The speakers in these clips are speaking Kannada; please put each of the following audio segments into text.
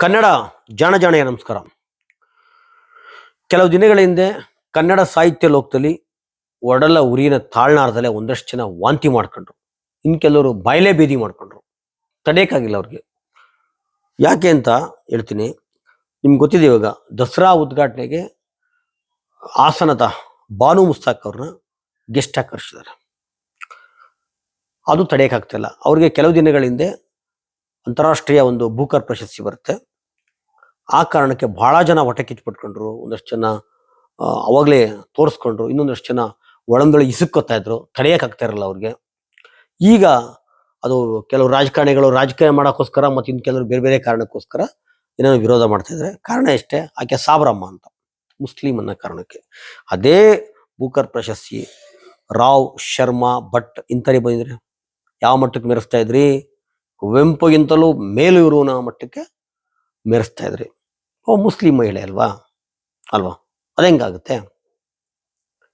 ಕನ್ನಡ ಜಾಣ ಜಾಣೆಯ ನಮಸ್ಕಾರ. ಕೆಲವು ದಿನಗಳ ಹಿಂದೆ ಕನ್ನಡ ಸಾಹಿತ್ಯ ಲೋಕದಲ್ಲಿ ಒಡಲ ಉರಿನ ತಾಳ್ನಾರದಲ್ಲೇ ಒಂದಷ್ಟು ಜನ ವಾಂತಿ ಮಾಡ್ಕೊಂಡ್ರು. ಇನ್ ಕೆಲವರು ಬಾಯಲೆ ಬೀದಿ ಮಾಡ್ಕೊಂಡ್ರು. ತಡೆಯಕ್ಕಾಗಿಲ್ಲ ಅವ್ರಿಗೆ. ಯಾಕೆ ಅಂತ ಹೇಳ್ತೀನಿ. ನಿಮ್ಗೆ ಗೊತ್ತಿದೆ ಇವಾಗ ದಸರಾ ಉದ್ಘಾಟನೆಗೆ ಹಾಸನದ ಬಾನು ಮುಸ್ತಾಕ್ ಅವ್ರನ್ನ ಗೆಸ್ಟ್ ಆಕರ್ಷಿದ್ದಾರೆ ಅದು ತಡೆಯಕ್ಕಾಗ್ತಿಲ್ಲ ಅವ್ರಿಗೆ ಕೆಲವು ದಿನಗಳ ಹಿಂದೆ ಅಂತಾರಾಷ್ಟ್ರೀಯ ಒಂದು ಭೂಕರ್ ಪ್ರಶಸ್ತಿ ಬರುತ್ತೆ. ಆ ಕಾರಣಕ್ಕೆ ಬಹಳ ಜನ ಹೊಟ್ಟೆ ಕಿಚ್ಪಟ್ಕೊಂಡ್ರು ಒಂದಷ್ಟು ಜನ ಅವಾಗಲೇ ತೋರಿಸ್ಕೊಂಡ್ರು, ಇನ್ನೊಂದಷ್ಟು ಜನ ಒಳಂದೊಳಗೆ ಇಸುಕ್ಕೊತಾ ಇದ್ರು ತಡೆಯೋಕ್ಕಾಗ್ತಾ ಇರಲ್ಲ ಅವ್ರಿಗೆ. ಈಗ ಅದು ಕೆಲವು ರಾಜಕಾರಣಿಗಳು ರಾಜಕೀಯ ಮಾಡೋಕ್ಕೋಸ್ಕರ ಮತ್ತು ಇನ್ನು ಕೆಲವರು ಬೇರೆ ಬೇರೆ ಕಾರಣಕ್ಕೋಸ್ಕರ ಏನೋ ವಿರೋಧ ಮಾಡ್ತಾ ಇದ್ದಾರೆ ಕಾರಣ ಇಷ್ಟೇ ಆಕೆ ಸಾಬ್ರಮ್ಮ ಅಂತ ಮುಸ್ಲಿಮ್ ಅನ್ನೋ ಕಾರಣಕ್ಕೆ. ಅದೇ ಬೂಕರ್ ಪ್ರಶಸ್ತಿ, ರಾವ್, ಶರ್ಮಾ, ಭಟ್ ಇಂಥವ್ರಿಗೆ ಬಂದಿದ್ರೆ ಯಾವ ಮಟ್ಟಕ್ಕೆ ಮೆರೆಸ್ತಾ ಇದ್ರಿ? ಕುವೆಂಪುಗಿಂತಲೂ ಮೇಲು ಇರುವ ಮಟ್ಟಕ್ಕೆ ಮೆರೆಸ್ತಾ ಇದ್ರಿ. ಓ, ಮುಸ್ಲಿಂ ಮಹಿಳೆ ಅಲ್ವಾ? ಅಲ್ವಾ? ಅದೆಂಗಾಗುತ್ತೆ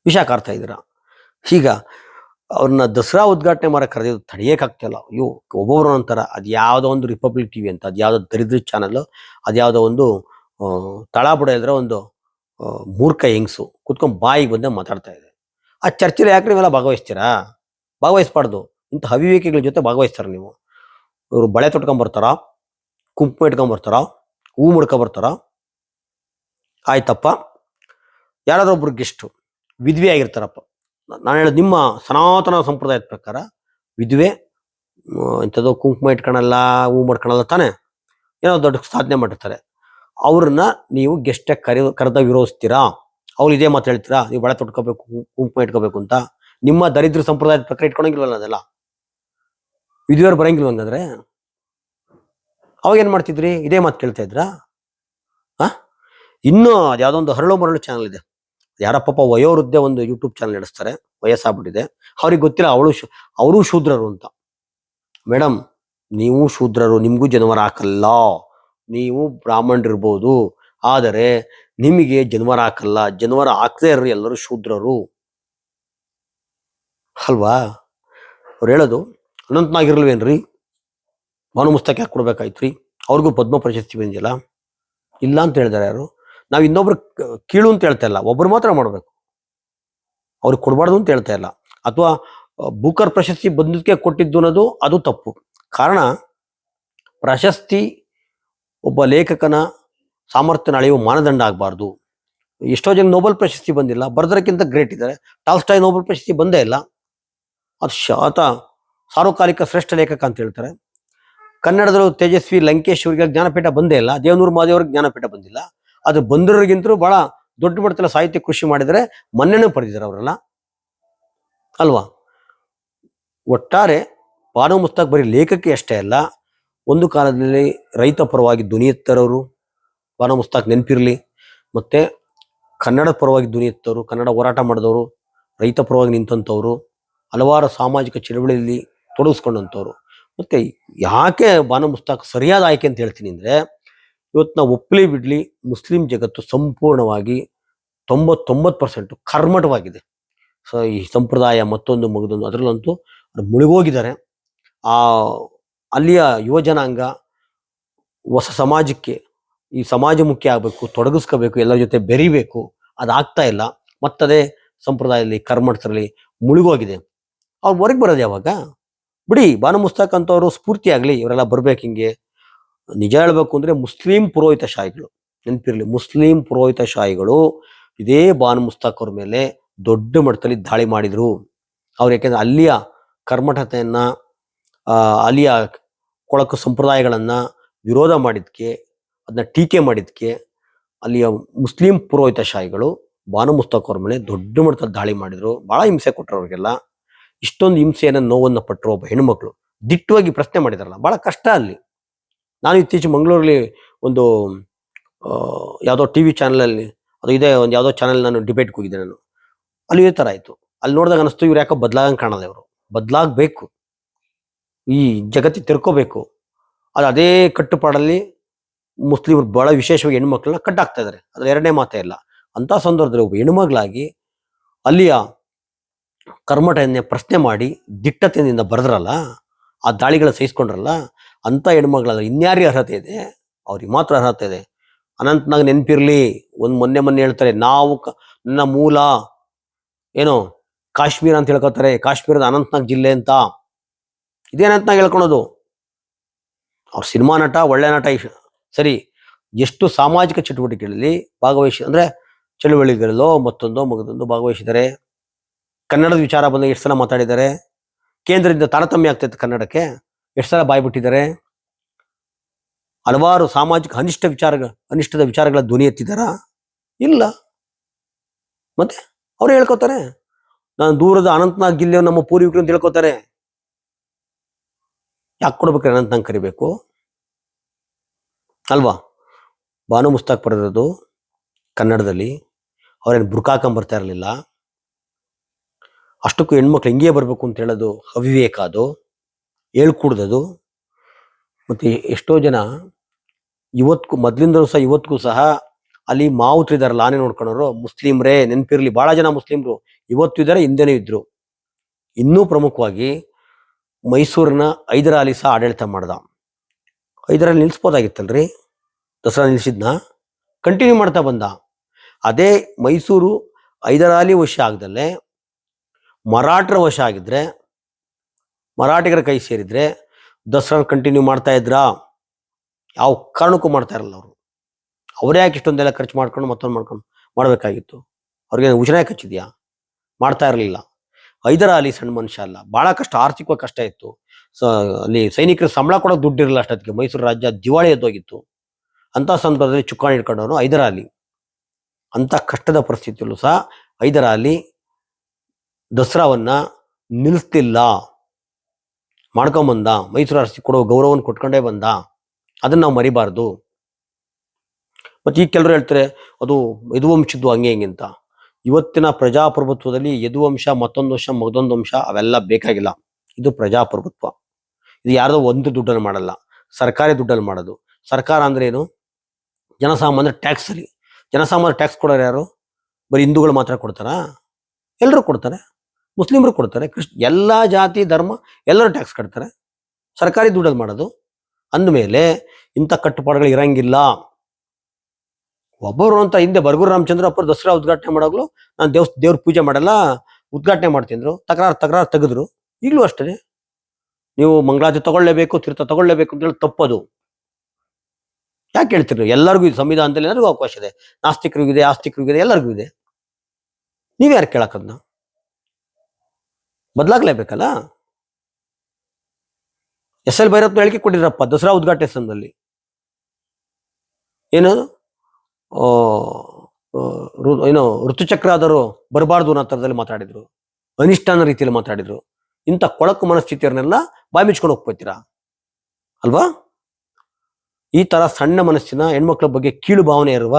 ವಿಷ ಕಾರ್ತಾ ಇದ್ದೀರಾ? ಈಗ ಅವ್ರನ್ನ ದಸರಾ ಉದ್ಘಾಟನೆ ಮಾಡಕ್ಕೆ ಕರೆದಿದ್ದು ತಡೆಯೋಕ್ಕಾಗ್ತಿಲ್ಲ ಅಯ್ಯೋ, ಒಬ್ಬೊಬ್ರು ಅಂತಾರ, ಅದು ಯಾವುದೋ ಒಂದು ರಿಪಬ್ಲಿಕ್ ಟಿವಿ ಅಂತ, ಅದು ಯಾವುದೋ ದರಿದ್ರ ಚಾನಲ್ ಅದು ಯಾವುದೋ ಒಂದು ತಳಾಬುಡ ತಳ ಬುಡ ಇದ್ರೆ ಒಂದು ಮೂರ್ಖ ಹೆಂಗ್ಸು ಕುತ್ಕೊಂಡ್ ಬಾಯಿಗೆ ಬಂದೆ ಮಾತಾಡ್ತಾ ಇದೆ. ಆ ಚರ್ಚೆಲಿ ಯಾಕೆ ನೀವೆಲ್ಲ ಭಾಗವಹಿಸ್ತೀರಾ? ಭಾಗವಹಿಸ್ಬಾರ್ದು. ಇಂಥ ಅವಿವೇಕಿಗಳ ಜೊತೆ ಭಾಗವಹಿಸ್ತಾರೆ ನೀವು. ಇವರು ಬಳೆ ತೊಟ್ಕೊಂಬರ್ತಾರ ಕುಂಕುಮ ಇಟ್ಕೊಂಬರ್ತಾರ ಹೂ ಮುಡ್ಕೊಂಬರ್ತಾರ ಆಯ್ತಪ್ಪ. ಯಾರಾದ್ರೂ ಒಬ್ರು ಗೆಸ್ಟು ವಿದ್ವೆ ಆಗಿರ್ತಾರಪ್ಪ. ನಾನು ಹೇಳೋದು ನಿಮ್ಮ ಸನಾತನ ಸಂಪ್ರದಾಯದ ಪ್ರಕಾರ ವಿದ್ವೆ ಮ್, ಇಂಥದ್ದು ಕುಂಕುಮ ಇಟ್ಕೊಳಲ್ಲ ಹೂ ಮಾಡ್ಕೊಳಲ್ಲ ತಾನೇ ಏನೋ ದೊಡ್ಡ ಸಾಧನೆ ಮಾಡಿರ್ತಾರೆ. ಅವ್ರನ್ನ ನೀವು ಗೆಸ್ಟಾಗಿ ಕರೆ ಕರೆದ ವಿರೋಧಿಸ್ತೀರಾ? ಅವ್ರು ಇದೇ ಮಾತು ಹೇಳ್ತೀರಾ? ನೀವು ಬಳೆ ತೊಟ್ಕೋಬೇಕು ಕುಂಕುಮ ಇಟ್ಕೋಬೇಕು ಅಂತ? ನಿಮ್ಮ ದರಿದ್ರ ಸಂಪ್ರದಾಯದ ಪ್ರಕಾರ ಇಟ್ಕೊಳಂಗಿಲ್ವಲ್ಲ ಅದೆಲ್ಲ? ವಿದ್ವೆಯವ್ರು ಬರಂಗಿಲ್ಲ ಹಂಗಂದ್ರೆ? ಅವಾಗ ಏನ್ ಮಾಡ್ತಿದ್ರಿ? ಇದೇ ಮಾತು ಕೇಳ್ತಾ ಇದ್ರಾ? ಇನ್ನು ಅದ್ಯಾವುದೋ ಒಂದು ಹರಳು ಮರಳು ಚಾನಲ್ ಇದೆ. ಯಾರಪ್ಪ ವಯೋವೃದ್ಧ ಒಂದು ಯೂಟ್ಯೂಬ್ ಚಾನಲ್ ನಡೆಸ್ತಾರೆ, ವಯಸ್ಸಾಗ್ಬಿಟ್ಟಿದೆ. ಅವ್ರಿಗೆ ಗೊತ್ತಿಲ್ಲ, ಅವಳು ಅವರು ಶೂದ್ರರು ಅಂತ. ಮೇಡಮ್ ನೀವು ಶೂದ್ರರು, ನಿಮಗೂ ಜನವರ ಹಾಕಲ್ಲ. ನೀವು ಬ್ರಾಹ್ಮಣರಿರ್ಬೋದು. ಆದರೆ, ನಿಮಗೆ ಜನವರ ಹಾಕಲ್ಲ. ಜನವರ ಹಾಕದೇ ಇರೋ ಎಲ್ಲರೂ ಶೂದ್ರರು. ಅಲ್ವಾ? ಅವ್ರು ಹೇಳೋದು, ಅನಂತನಾಗಿರ್ಲ್ವೇನ್ರಿ? ಭಾನು ಮುಸ್ತಕ್ ಯಾಕೆ ಕೊಡ್ಬೇಕಾಯ್ತ್ರಿ? ಅವ್ರಿಗೂ ಪದ್ಮ ಪ್ರಶಸ್ತಿ ಬಂದಿಲ್ಲ ಇಲ್ಲ ಅಂತ ಹೇಳಿದಾರೆ ಯಾರು? ನಾವು ಇನ್ನೊಬ್ರು ಕೀಳು ಅಂತ ಹೇಳ್ತಾ ಇಲ್ಲ. ಒಬ್ರು ಮಾತ್ರ ಮಾಡಬೇಕು. ಅವ್ರಿಗೆ ಕೊಡಬಾರ್ದು ಅಂತ ಹೇಳ್ತಾ ಇಲ್ಲ. ಅಥವಾ ಬೂಕರ್ ಪ್ರಶಸ್ತಿ ಬಂದಿದ್ದಕ್ಕೆ ಕೊಟ್ಟಿದ್ದು ಅನ್ನೋದು ಅದು ತಪ್ಪು. ಕಾರಣ, ಪ್ರಶಸ್ತಿ ಒಬ್ಬ ಲೇಖಕನ ಸಾಮರ್ಥ್ಯನ ಅಳೆಯುವ ಮಾನದಂಡ ಆಗಬಾರ್ದು. ಎಷ್ಟೋ ಜನ ನೋಬೆಲ್ ಪ್ರಶಸ್ತಿ ಬಂದಿಲ್ಲ. ಬರೆದಕ್ಕಿಂತ ಗ್ರೇಟ್ ಇದ್ದಾರೆ. ಟಾಲ್ಸ್ಟಾಯ್ ನೋಬೆಲ್ ಪ್ರಶಸ್ತಿ ಬಂದೇ ಇಲ್ಲ. ಅದು ಆತ ಸಾರ್ವಕಾಲಿಕ ಶ್ರೇಷ್ಠ ಲೇಖಕ ಅಂತ ಹೇಳ್ತಾರೆ. ಕನ್ನಡದಲ್ಲೂ ತೇಜಸ್ವಿ ಲಂಕೇಶ್ ಅವರಿಗೆ ಜ್ಞಾನಪೀಠ ಬಂದೇ ಇಲ್ಲ. ದೇವನೂರು ಮಾದೇವ್ರಿಗೆ ಜ್ಞಾನಪೀಠ ಬಂದಿಲ್ಲ. ಅದು ಬಂದಿರೋರಿಗಿಂತಲೂ ಬಹಳ ದೊಡ್ಡ ಮಟ್ಟದಲ್ಲಿ ಸಾಹಿತ್ಯ ಕೃಷಿ ಮಾಡಿದರೆ ಮನ್ನಣೆ ಪಡೆದಿದ್ದಾರೆ ಅವರೆಲ್ಲ. ಅಲ್ವಾ? ಒಟ್ಟಾರೆ ಬಾನು ಮುಸ್ತಾಕ್ ಬರೀ ಲೇಖಕ್ಕೆ ಅಷ್ಟೇ ಅಲ್ಲ, ಒಂದು ಕಾಲದಲ್ಲಿ ರೈತ ಪರವಾಗಿ ಧ್ವನಿ ಎತ್ತರವರು ಬಾನು ಮುಸ್ತಾಕ್ ನೆನಪಿರಲಿ, ಮತ್ತೆ ಕನ್ನಡ ಪರವಾಗಿ ಧ್ವನಿ ಎತ್ತವರು ಕನ್ನಡ ಹೋರಾಟ ಮಾಡಿದವರು, ರೈತ ಪರವಾಗಿ ನಿಂತಂಥವ್ರು, ಹಲವಾರು ಸಾಮಾಜಿಕ ಚಳವಳಿಯಲ್ಲಿ ತೊಡಗಿಸ್ಕೊಂಡಂಥವ್ರು. ಮತ್ತೆ ಯಾಕೆ ಬಾನು ಮುಸ್ತಾಕ್ ಸರಿಯಾದ ಆಯ್ಕೆ ಅಂತ ಹೇಳ್ತೀನಿ ಅಂದ್ರೆ ಇವತ್ತು ನಾವು ಒಪ್ಪಲಿ ಬಿಡ್ಲಿ ಮುಸ್ಲಿಂ ಜಗತ್ತು ಸಂಪೂರ್ಣವಾಗಿ ತೊಂಬತ್ತೊಂಬತ್ತು ಪರ್ಸೆಂಟ್ ಕರ್ಮಟವಾಗಿದೆ. ಸೊ, ಈ ಸಂಪ್ರದಾಯ ಮತ್ತೊಂದು ಮಗದೊಂದು ಅದರಲ್ಲಂತೂ ಮುಳುಗೋಗಿದ್ದಾರೆ. ಆ, ಅಲ್ಲಿಯ ಯುವ ಜನಾಂಗ ಹೊಸ ಸಮಾಜಕ್ಕೆ, ಈ ಸಮಾಜಮುಖಿ ಆಗಬೇಕು, ತೊಡಗಿಸ್ಕೋಬೇಕು, ಎಲ್ಲರ ಜೊತೆ ಬೆರಿಬೇಕು, ಅದಾಗ್ತಾ ಇಲ್ಲ. ಮತ್ತದೇ ಸಂಪ್ರದಾಯದಲ್ಲಿ ಕರ್ಮಠದಲ್ಲಿ ಮುಳುಗೋಗಿದೆ. ಅವ್ರು ಹೊರಗೆ ಬರೋದು ಯಾವಾಗ? ಬಿಡಿ ಬಾನು ಮುಸ್ತಾಕ್ ಅಂತವರು ಸ್ಫೂರ್ತಿ ಆಗಲಿ ಇವರೆಲ್ಲ ಬರ್ಬೇಕು ಹಿಂಗೆ. ನಿಜ ಹೇಳ್ಬೇಕು ಅಂದ್ರೆ ಮುಸ್ಲಿಂ ಪುರೋಹಿತ ಶಾಹಿಗಳು, ನೆನಪಿರಲಿ ಮುಸ್ಲಿಂ ಪುರೋಹಿತ ಶಾಹಿಗಳು ಇದೇ ಬಾನು ಮುಸ್ತಾಕ್ ಮೇಲೆ ದೊಡ್ಡ ಮಟ್ಟದಲ್ಲಿ ದಾಳಿ ಮಾಡಿದ್ರು. ಅವ್ರು ಯಾಕೆಂದ್ರೆ ಅಲ್ಲಿಯ ಕರ್ಮಠತೆಯನ್ನ ಅಲ್ಲಿಯ ಕೊಳಕು ಸಂಪ್ರದಾಯಗಳನ್ನ ವಿರೋಧ ಮಾಡಿದ್ಕೆ ಅದನ್ನ ಟೀಕೆ ಮಾಡಿದ್ಕೆ ಅಲ್ಲಿಯ ಮುಸ್ಲಿಂ ಪುರೋಹಿತ ಶಾಹಿಗಳು ಬಾನು ಮುಸ್ತಾಕ್ ಅವ್ರ ಮೇಲೆ ದೊಡ್ಡ ಮಟ್ಟದಲ್ಲಿ ದಾಳಿ ಮಾಡಿದ್ರು. ಬಹಳ ಹಿಂಸೆ ಕೊಟ್ಟರು ಅವ್ರಿಗೆಲ್ಲ. ಇಷ್ಟೊಂದು ಹಿಂಸೆಯನ್ನು, ನೋವನ್ನ ಪಟ್ಟರು ಒಬ್ಬ ಹೆಣ್ಮಕ್ಳು ದಿಟ್ಟವಾಗಿ ಪ್ರಶ್ನೆ ಮಾಡಿದಾರಲ್ಲ, ಬಹಳ ಕಷ್ಟ ಅಲ್ಲಿ. ನಾನು ಇತ್ತೀಚೆಗೆ ಮಂಗಳೂರಲ್ಲಿ ಒಂದು ಯಾವುದೋ ಟಿ ವಿ ಚಾನಲಲ್ಲಿ, ಅದು ಇದೆ ಒಂದು ಯಾವುದೋ ಚಾನಲ್ ನಾನು ಡಿಬೇಟ್ಗೆ ಹೋಗಿದ್ದೆ ನಾನು. ಅಲ್ಲಿ ಇದೇ ಥರ ಆಯಿತು. ಅಲ್ಲಿ ನೋಡಿದಾಗ ಅನಿಸ್ತು ಇವ್ರು ಯಾಕೋ ಬದಲಾಗಂಗೆ ಕಾಣೋದು ಇವರು. ಬದಲಾಗಬೇಕು. ಈ ಜಗತ್ತಿಗೆ ತಿರ್ಕೋಬೇಕು. ಅದು ಅದೇ ಕಟ್ಟುಪಾಡಲ್ಲಿ ಮುಸ್ಲಿಮರು ಭಾಳ ವಿಶೇಷವಾಗಿ ಹೆಣ್ಮಕ್ಳನ್ನ ಕಟ್ಟಾಕ್ತಾ ಇದ್ದಾರೆ ಎರಡನೇ ಮಾತೇ ಇಲ್ಲ. ಅಂತ ಸಂದರ್ಭದಲ್ಲಿ ಒಬ್ಬ ಹೆಣ್ಮಗಳಾಗಿ ಅಲ್ಲಿಯ ಕರ್ಮಠಯನ್ನೇ ಪ್ರಶ್ನೆ ಮಾಡಿ ದಿಟ್ಟತೆಯಿಂದ ಬರೆದ್ರಲ್ಲ, ಆ ದಾಳಿಗಳ ಸಹಿಸ್ಕೊಂಡ್ರಲ್ಲ ಅಂತ ಹೆಣ್ಮಗಳಲ್ಲ ಇನ್ಯಾರಿಗೆ ಅರ್ಹತೆ ಇದೆ? ಅವ್ರಿಗೆ ಮಾತ್ರ ಅರ್ಹತೆ ಇದೆ. ಅನಂತನಾಗ್ ನೆನಪಿರಲಿ, ಒಂದು ಮೊನ್ನೆ ಮೊನ್ನೆ ಹೇಳ್ತಾರೆ, ನಾವು ನನ್ನ ಮೂಲ ಏನು ಕಾಶ್ಮೀರ ಅಂತ ಹೇಳ್ಕೊತಾರೆ, ಕಾಶ್ಮೀರದ ಅನಂತನಾಗ್ ಜಿಲ್ಲೆ ಅಂತ. ಇದೇ ಅನಂತನಾಗ್ ಹೇಳ್ಕೊಳೋದು. ಅವ್ರ ಸಿನಿಮಾ ನಟ, ಒಳ್ಳೆ ನಟ ಸರಿ, ಎಷ್ಟು ಸಾಮಾಜಿಕ ಚಟುವಟಿಕೆಗಳಲ್ಲಿ ಭಾಗವಹಿಸಿ ಅಂದರೆ ಚಳುವಳಿಗಳಲ್ಲೋ ಮತ್ತೊಂದೋ ಮಗದೊಂದು ಭಾಗವಹಿಸಿದ್ದಾರೆ. ಕನ್ನಡದ ವಿಚಾರ ಬಂದಾಗ ಎಷ್ಟು ಸಲ ಮಾತಾಡಿದ್ದಾರೆ? ಕೇಂದ್ರದಿಂದ ತಾರತಮ್ಯ ಆಗ್ತೈತೆ ಕನ್ನಡಕ್ಕೆ. ಎಷ್ಟು ಸಲ ಬಾಯ್ಬಿಟ್ಟಿದ್ದಾರೆ? ಹಲವಾರು ಸಾಮಾಜಿಕ ಅನಿಷ್ಟ ವಿಚಾರ ಅನಿಷ್ಟದ ವಿಚಾರಗಳ ಧ್ವನಿ ಎತ್ತಿದ್ದಾರ? ಇಲ್ಲ. ಮತ್ತೆ ಅವ್ರು ಹೇಳ್ಕೊತಾರೆ, ನಾನು ದೂರದ ಅನಂತನಾಗ್ ಜಿಲ್ಲೆ ನಮ್ಮ ಪೂರ್ವಿಕರು ಅಂತ ಹೇಳ್ಕೊತಾರೆ. ಯಾಕೆ ಕೊಡ್ಬೇಕು ಅನಂತನಾಗ್ ಕರಿಬೇಕು? ಅಲ್ವಾ? ಬಾನು ಮುಸ್ತಾಕ್ ಬರೆದಿರೋದು ಕನ್ನಡದಲ್ಲಿ. ಅವ್ರೇನು ಬುರ್ಕಾಕೊಂಬರ್ತಾ ಇರಲಿಲ್ಲ. ಅಷ್ಟಕ್ಕೂ ಹೆಣ್ಮಕ್ಳು ಹಿಂಗೆ ಬರಬೇಕು ಅಂತ ಹೇಳೋದು ಅವಿವೇಕ ಅದು. ಹೇಳ್ಕೂಡ್ದದು. ಮತ್ತು ಎಷ್ಟೋ ಜನ ಇವತ್ತಿಗೂ ಮೊದಲಿಂದಲೂ ಸಹ ಇವತ್ತಿಗೂ ಸಹ ಅಲ್ಲಿ ಮಾವುತ್ರ ಇದ್ದಾರೆ ಆನೆ ನೋಡ್ಕೊಳೋರು. ಮುಸ್ಲಿಮ್ರೇ, ನೆನಪಿರಲಿ ಭಾಳ ಜನ ಮುಸ್ಲಿಮ್ರು. ಇವತ್ತು ಇದ್ದಾರೆ, ಹಿಂದೆನೂ ಇದ್ದರು ಇನ್ನೂ ಪ್ರಮುಖವಾಗಿ ಮೈಸೂರಿನ ಹೈದರಾಲಿ ಸಹ ಆಡಳಿತ ಮಾಡ್ದ. ಹೈದರಾಲಿ ನಿಲ್ಸ್ಬೋದಾಗಿತ್ತಲ್ರಿ? ದಸರಾ ನಿಲ್ಸಿದ್ನ? ಕಂಟಿನ್ಯೂ ಮಾಡ್ತಾ ಬಂದ. ಅದೇ ಮೈಸೂರು ಹೈದರಾಲಿ ವಶ ಆಗದಲ್ಲೇ, ಮರಾಠರ ವಶ ಆಗಿದ್ರೆ ಮರಾಠಿಗರ ಕೈ ಸೇರಿದ್ರೆ ದಸರಾ ಕಂಟಿನ್ಯೂ ಮಾಡ್ತಾ ಇದ್ರಾ? ಯಾವ ಕಾರಣಕ್ಕೂ ಮಾಡ್ತಾ ಇರಲ್ಲ ಅವರು. ಅವರೇ ಯಾಕೆ ಇಷ್ಟೊಂದೆಲ್ಲ ಖರ್ಚು ಮಾಡ್ಕೊಂಡು ಮತ್ತೊಂದು ಮಾಡ್ಕೊಂಡು ಮಾಡಬೇಕಾಗಿತ್ತು? ಅವ್ರಿಗೆ ಉಜನೆ ಹಚ್ಚಿದ್ಯಾ ಮಾಡ್ತಾ ಇರಲಿಲ್ಲ. ಹೈದರಾಲಿ ಸಣ್ಣ ಮನುಷ್ಯ ಅಲ್ಲ. ಬಹಳ ಕಷ್ಟ, ಆರ್ಥಿಕವಾಗಿ ಕಷ್ಟ ಇತ್ತು. ಸ, ಅಲ್ಲಿ ಸೈನಿಕರ ಸಂಬಳ ಕೊಡೋಕೆ ದುಡ್ಡಿರಲ್ಲ ಅಷ್ಟೊತ್ತಿಗೆ. ಮೈಸೂರು ರಾಜ್ಯ ದಿವಾಳಿ ಎದ್ದೋಗಿತ್ತು. ಅಂತ ಸಂದರ್ಭದಲ್ಲಿ ಚುಕ್ಕಾಣಿ ಹಿಡ್ಕೊಂಡವನು ಹೈದರಾಲಿ ಅಂತ ಕಷ್ಟದ ಪರಿಸ್ಥಿತಿಯಲ್ಲೂ ಸಹ ಹೈದರಾಲಿ ದಸರಾವನ್ನ ನಿಲ್ಲಿಸ್ತಿಲ್ಲ ಮಾಡ್ಕೊಂಬಂದ, ಮೈಸೂರು ಅರಸಿ ಕೊಡೋ ಗೌರವವನ್ನು ಕೊಟ್ಕೊಂಡೇ ಬಂದ, ಅದನ್ನ ನಾವು ಮರಿಬಾರ್ದು. ಮತ್ತೆ ಈಗ ಕೆಲವರು ಹೇಳ್ತಾರೆ, ಅದು ಯದುವಂಶದ್ದು ಹಂಗೆ ಹಿಂಗೆ ಅಂತ. ಇವತ್ತಿನ ಪ್ರಜಾಪ್ರಭುತ್ವದಲ್ಲಿ ಯದುವಂಶ, ಮತ್ತೊಂದು ವಂಶ ಮಗದೊಂದು ವಂಶ, ಅವೆಲ್ಲ ಬೇಕಾಗಿಲ್ಲ. ಇದು ಪ್ರಜಾಪ್ರಭುತ್ವ. ಇದು ಯಾರ್ದೋ ಒಂದು ದುಡ್ಡನ್ನು ಮಾಡಲ್ಲ. ಸರ್ಕಾರಿ ದುಡ್ಡಲ್ಲಿ ಮಾಡೋದು. ಸರ್ಕಾರ ಅಂದ್ರೆ ಏನು? ಜನಸಾಮಾನ್ಯ ಟ್ಯಾಕ್ಸ್ ಅಲ್ಲಿ. ಜನಸಾಮಾನ್ಯ ಟ್ಯಾಕ್ಸ್ ಕೊಡೋರು ಯಾರು? ಬರೀ ಹಿಂದೂಗಳು ಮಾತ್ರ ಕೊಡ್ತಾರಾ? ಎಲ್ಲರೂ ಕೊಡ್ತಾರೆ. ಮುಸ್ಲಿಮರು ಕೊಡ್ತಾರೆ ಕ್ರಿಶ್ ಎಲ್ಲ ಜಾತಿ, ಧರ್ಮ ಎಲ್ಲರೂ ಟ್ಯಾಕ್ಸ್ ಕಟ್ತಾರೆ. ಸರ್ಕಾರಿ ದುಡ್ಡಲ್ಲಿ ಮಾಡೋದು. ಅಂದಮೇಲೆ ಇಂಥ ಕಟ್ಟುಪಾಡುಗಳು ಇರಂಗಿಲ್ಲ. ಒಬ್ಬರು ಅಂತ ಹಿಂದೆ ಬರಗುರು ರಾಮಚಂದ್ರ ಒಬ್ಬರು ದಸರಾ ಉದ್ಘಾಟನೆ ಮಾಡೋಗ್ಲು, ನಾನು ದೇವ್ ದೇವ್ರ ಪೂಜೆ ಮಾಡಲ್ಲ, ಉದ್ಘಾಟನೆ ಮಾಡ್ತಿದ್ರು ತಕರಾರು ತಕರಾರು ತೆಗೆದ್ರು. ಈಗಲೂ ಅಷ್ಟೇ. ನೀವು ಮಂಗಳಾಜ ತಗೊಳ್ಳೇಬೇಕು, ತೀರ್ಥ ತಗೊಳ್ಳೇಬೇಕು ಅಂತ ಹೇಳಿ ತಪ್ಪದು. ಯಾಕೆ ಹೇಳ್ತೀರಿ ಎಲ್ಲರಿಗೂ ಇದು ಸಂವಿಧಾನದಲ್ಲಿ ಎಲ್ಲರಿಗೂ ಅವಕಾಶ ಇದೆ. ನಾಸ್ತಿಕರಿಗೂ ಇದೆ, ಆಸ್ತಿಕರಿಗೂ ಇದೆ, ಎಲ್ಲರಿಗೂ ಇದೆ. ನೀವ್ಯಾರು ಕೇಳಕ್ಕದ್ನ ಬದಲಾಗ್ಲೇಬೇಕಲ್ಲ? ಎಸ್ ಎಲ್ ಭೈರಪ್ಪ ಹೇಳಿಕೆ ಕೊಟ್ಟಿದ್ರಪ್ಪ, ದಸರಾ ಉದ್ಘಾಟನೆ ಸಂದರ್ಭದಲ್ಲಿ ಏನು? ಏನು ಋತುಚಕ್ರ ಆದರೂ ಬರಬಾರ್ದು ಅನ್ನೋ ಥರದಲ್ಲಿ ಮಾತಾಡಿದ್ರು. ಅನಿಷ್ಠಾನ ರೀತಿಯಲ್ಲಿ ಮಾತಾಡಿದ್ರು. ಇಂಥ ಕೊಳಕು ಮನಸ್ಥಿತಿಯವ್ರನ್ನೆಲ್ಲ ಬಾಯಿ ಮುಚ್ಕೊಂಡು ಹೋಗ್ಬೋತೀರಾ ಅಲ್ವಾ? ಈ ತರ ಸಣ್ಣ ಮನಸ್ಸಿನ ಹೆಣ್ಮಕ್ಳ ಬಗ್ಗೆ ಕೀಳು ಭಾವನೆ ಇರುವ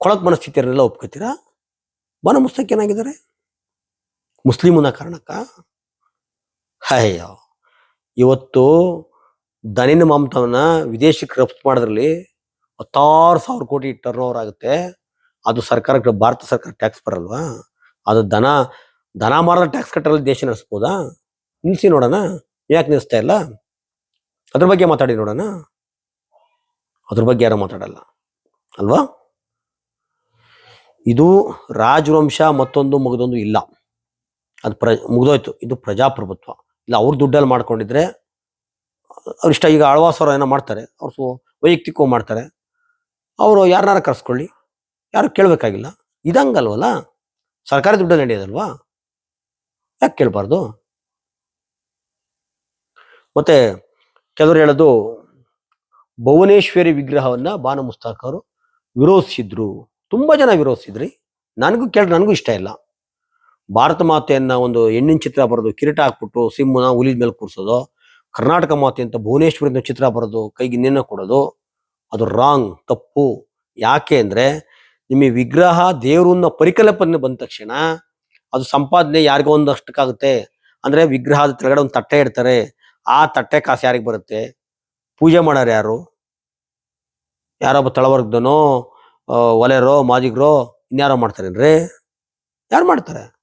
ಕೊಳಕು ಮನಸ್ಥಿತಿಯನ್ನೆಲ್ಲ ಒಪ್ಕೋತೀರಾ? ಬನ ಮುಸ್ತಕ್ ಏನಾಗಿದ್ದಾರೆ ಮುಸ್ಲಿಮನ ಕಾರಣಕ್ಕ? ಅಯ್ಯೋ ಇವತ್ತು ದನಿನ ಮಾಂಸವನ್ನ ವಿದೇಶಕ್ಕೆ ರಫ್ತು ಮಾಡೋದ್ರಲ್ಲಿ ಹತ್ತಾರು ಸಾವಿರ ಕೋಟಿ ಟರ್ನ್ ಓವರ್ ಆಗುತ್ತೆ. ಅದು ಸರ್ಕಾರಕ್ಕೆ, ಭಾರತ ಸರ್ಕಾರ ಟ್ಯಾಕ್ಸ್ ಬರಲ್ವಾ? ಅದು ದನ ದನ ಮಾರದ ಟ್ಯಾಕ್ಸ್ ಕಟ್ಟರಲ್ಲಿ ದೇಶ ನಡೆಸ್ಬೋದಾ? ನಿಲ್ಸಿ ನೋಡೋಣ. ಯಾಕೆ ನಿಲ್ಲಿಸ್ತಾ ಇಲ್ಲ? ಅದ್ರ ಬಗ್ಗೆ ಮಾತಾಡಿ ನೋಡೋಣ. ಅದ್ರ ಬಗ್ಗೆ ಯಾರು ಮಾತಾಡಲ್ಲ. ಅಲ್ವಾ? ಇದು ರಾಜವಂಶ ಮತ್ತೊಂದು ಮಗದೊಂದು ಇಲ್ಲ. ಅದು ಪ್ರ, ಮುಗ್ದೋಯ್ತು. ಇದು ಪ್ರಜಾಪ್ರಭುತ್ವ. ಇಲ್ಲ, ಅವ್ರ ದುಡ್ಡಲ್ಲಿ ಮಾಡ್ಕೊಂಡಿದ್ರೆ ಅವ್ರಿಷ್ಟ ಈಗ ಆಳ್ವಾಸ್ ಅವ್ರು ಏನೋ ಮಾಡ್ತಾರೆ, ಅವ್ರು ವೈಯಕ್ತಿಕವಾಗಿ ಮಾಡ್ತಾರೆ. ಅವರು ಯಾರನ್ನಾರ ಕರೆಸ್ಕೊಳ್ಳಿ, ಯಾರು ಕೇಳಬೇಕಾಗಿಲ್ಲ. ಇದಂಗಲ್ವಲ್ಲ? ಸರ್ಕಾರಿ ದುಡ್ಡಲ್ಲಿ ನಡೆಯೋದಲ್ವಾ? ಯಾಕೆ ಕೇಳಬಾರ್ದು? ಮತ್ತೆ ಕೆಲವರು ಹೇಳೋದು, ಭುವನೇಶ್ವರಿ ವಿಗ್ರಹವನ್ನು ಬಾನು ಮುಸ್ತಾಕ್ ಅವರು ವಿರೋಧಿಸಿದ್ರು ತುಂಬ ಜನ ವಿರೋಧಿಸಿದ್ರಿ ನನಗೂ ಕೇಳಿ, ನನಗೂ ಇಷ್ಟ ಇಲ್ಲ. ಭಾರತ ಮಾತೆಯನ್ನ ಒಂದು ಹೆಣ್ಣಿನ ಚಿತ್ರ ಬರೋದು ಕಿರೀಟ ಹಾಕ್ಬಿಟ್ಟು ಸಿಂಹನ ಹುಲಿದ ಮೇಲೆ ಕೂರಿಸೋದು, ಕರ್ನಾಟಕ ಮಾತೆ ಅಂತ ಭುವನೇಶ್ವರಿಂದ ಚಿತ್ರ ಬರೋದು ಕೈಗೆ ನೆನ ಕೊಡೋದು, ಅದು ರಾಂಗ್ ತಪ್ಪು. ಯಾಕೆ ಅಂದ್ರೆ ನಿಮಗೆ ವಿಗ್ರಹ ದೇವರನ್ನ ಪರಿಕಲ್ಪನೆ ಬಂದ ತಕ್ಷಣ ಅದು ಸಂಪಾದನೆ ಯಾರಿಗೋ ಒಂದಷ್ಟಕ್ಕಾಗುತ್ತೆ. ಅಂದ್ರೆ ವಿಗ್ರಹದ ಕೆಳಗಡೆ ಒಂದು ತಟ್ಟೆ ಇಡ್ತಾರೆ, ಆ ತಟ್ಟೆ ಕಾಸು ಯಾರಿಗೆ ಬರುತ್ತೆ? ಪೂಜೆ ಮಾಡೋರು ಯಾರು? ಯಾರೊಬ್ಬ ತಳವರ್ಗದನೋ ಒಲೆರೋ, ಮಾದಿಗರೋ, ಇನ್ಯಾರೋ ಮಾಡ್ತಾರೇನ್ರಿ? ಯಾರು ಮಾಡ್ತಾರೆ?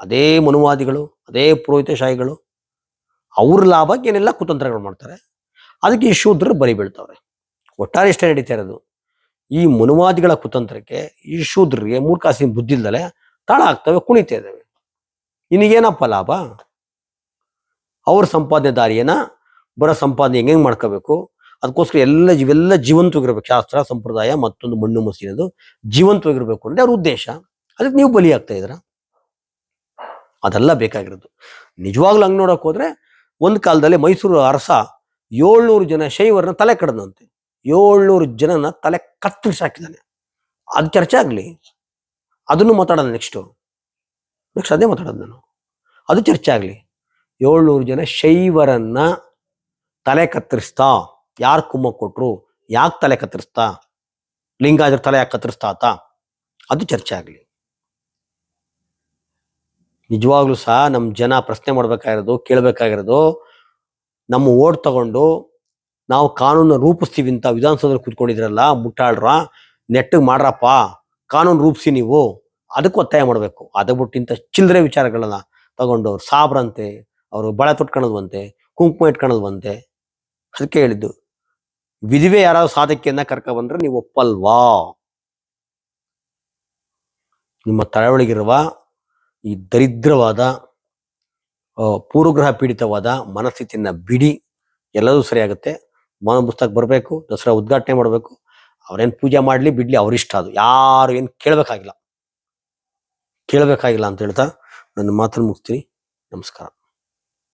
ಅದೇ ಮನುವಾದಿಗಳು, ಅದೇ ಪುರೋಹಿತಶಾಹಿಗಳು, ಅವ್ರ ಲಾಭಕ್ಕೆ ಏನೆಲ್ಲ ಕುತಂತ್ರಗಳು ಮಾಡ್ತಾರೆ, ಅದಕ್ಕೆ ಈ ಶೂದ್ರರು ಬಲಿ ಬೀಳ್ತಾವ್ರೆ. ಒಟ್ಟಾರೆ ಇಷ್ಟೇ ನಡೀತಾ ಇರೋದು, ಈ ಮನುವಾದಿಗಳ ಕುತಂತ್ರಕ್ಕೆ ಈ ಶೂದ್ರರಿಗೆ ಮೂರ್ಖಾಸಿನ ಬುದ್ಧಿ ಇಲ್ದಲೆ ತಾಳ ಆಗ್ತವೆ ಕುಣಿತಾ ಇದ್ದಾವೆ ನಿನಗೇನಪ್ಪ ಲಾಭ? ಅವ್ರ ಸಂಪಾದನೆ ದಾರಿಯನ್ನ ಬರೋ ಸಂಪಾದನೆ ಹೆಂಗೆ ಮಾಡ್ಕೋಬೇಕು? ಅದಕ್ಕೋಸ್ಕರ ಎಲ್ಲ ಇವೆಲ್ಲ ಜೀವಂತವಾಗಿರ್ಬೇಕು. ಶಾಸ್ತ್ರ, ಸಂಪ್ರದಾಯ ಮತ್ತೊಂದು ಮಣ್ಣು ಮಸೀನದು ಜೀವಂತವಾಗಿರ್ಬೇಕು ಅಂದ್ರೆ ಅವ್ರ ಉದ್ದೇಶ. ಅದಕ್ಕೆ ನೀವು ಬಲಿ ಆಗ್ತಾ ಇದ್ರ ಅದೆಲ್ಲ ಬೇಕಾಗಿರೋದು. ನಿಜವಾಗ್ಲೂ ಹಂಗೆ ನೋಡೋಕೆ ಹೋದ್ರೆ ಒಂದು ಕಾಲದಲ್ಲಿ ಮೈಸೂರು ಅರಸ ಏಳ್ನೂರು ಜನ ಶೈವರನ್ನ ತಲೆ ಕಡ್ದಂತೆ. ಏಳ್ನೂರು ಜನನ ತಲೆ ಕತ್ತರಿಸಿ ಹಾಕಿದ್ದಾನೆ. ಅದು ಚರ್ಚೆ ಆಗಲಿ. ಅದನ್ನು ಮಾತಾಡೋಣ ನೆಕ್ಸ್ಟು ನೆಕ್ಸ್ಟ್ ಅದೇ ಮಾತಾಡೋದು ನಾನು. ಅದು ಚರ್ಚೆ ಆಗಲಿ. ಏಳ್ನೂರು ಜನ ಶೈವರನ್ನ ತಲೆ ಕತ್ತರಿಸ್ತಾ, ಯಾರು ಕುಮ್ಮ ಕೊಟ್ಟರು ಯಾಕೆ ತಲೆ ಕತ್ತರಿಸ್ತಾ ಲಿಂಗಾದ್ರ ತಲೆ ಯಾಕೆ ಕತ್ತರಿಸ್ತಾ ಆತ ಅದು ಚರ್ಚೆ ಆಗ್ಲಿ. ನಿಜವಾಗ್ಲೂ ಸಹ ನಮ್ಮ ಜನ ಪ್ರಶ್ನೆ ಮಾಡ್ಬೇಕಾಗಿರೋದು, ಕೇಳಬೇಕಾಗಿರೋದು, ನಮ್ಮ ಓಟ್ ತಗೊಂಡು ನಾವು ಕಾನೂನು ರೂಪಿಸ್ತೀವಿ ಅಂತ ವಿಧಾನಸೌಧದಲ್ಲಿ ಕೂತ್ಕೊಂಡಿದ್ರಲ್ಲ ಮುಟ್ಟಾಳ್ರ, ನೆಟ್ಟಿಗೆ ಮಾಡ್ರಪ್ಪ, ಕಾನೂನು ರೂಪಿಸಿ ನೀವು, ಅದಕ್ಕೆ ಒತ್ತಾಯ ಮಾಡಬೇಕು. ಅದು ಬಿಟ್ಟು ಇಂಥ ಚಿಲ್ಲರೆ ವಿಚಾರಗಳನ್ನ ತಗೊಂಡು ಅವ್ರು ಸಾಬ್ರಂತೆ, ಅವರು ಬಳೆ ತೊಟ್ಕೊಳ್ಳೋದ್ವಂತೆ ಕುಂಕುಮ ಇಟ್ಕೊಳ್ಳೋದ್ವಂತೆ ಅದಕ್ಕೆ ಹೇಳಿದ್ದು. ವಿಧಿವೆ ಯಾರಾದ್ರು ಸಾಧಕಿಯನ್ನ ಕರ್ಕ ಬಂದ್ರೆ ನೀವು ಒಪ್ಪಲ್ವಾ? ನಿಮ್ಮ ತಳವಳಿಗಿರುವ ಈ ದರಿದ್ರವಾದ ಪೂರ್ವಗ್ರಹ ಪೀಡಿತವಾದ ಮನಸ್ಥಿತಿಯನ್ನ ಬಿಡಿ, ಎಲ್ಲದೂ ಸರಿಯಾಗುತ್ತೆ. ಮನ ಪುಸ್ತಕ ಬರಬೇಕು, ದಸರಾ ಉದ್ಘಾಟನೆ ಮಾಡಬೇಕು. ಅವ್ರೇನು ಪೂಜೆ ಮಾಡ್ಲಿ, ಬಿಡ್ಲಿ, ಅವರಿಷ್ಟ ಅದು. ಯಾರು ಏನು ಕೇಳಬೇಕಾಗಿಲ್ಲ. ಕೇಳಬೇಕಾಗಿಲ್ಲ ಅಂತ ಹೇಳ್ತಾ ನನ್ನ ಮಾತನ್ನು ಮುಗಿಸ್ತೀನಿ. ನಮಸ್ಕಾರ.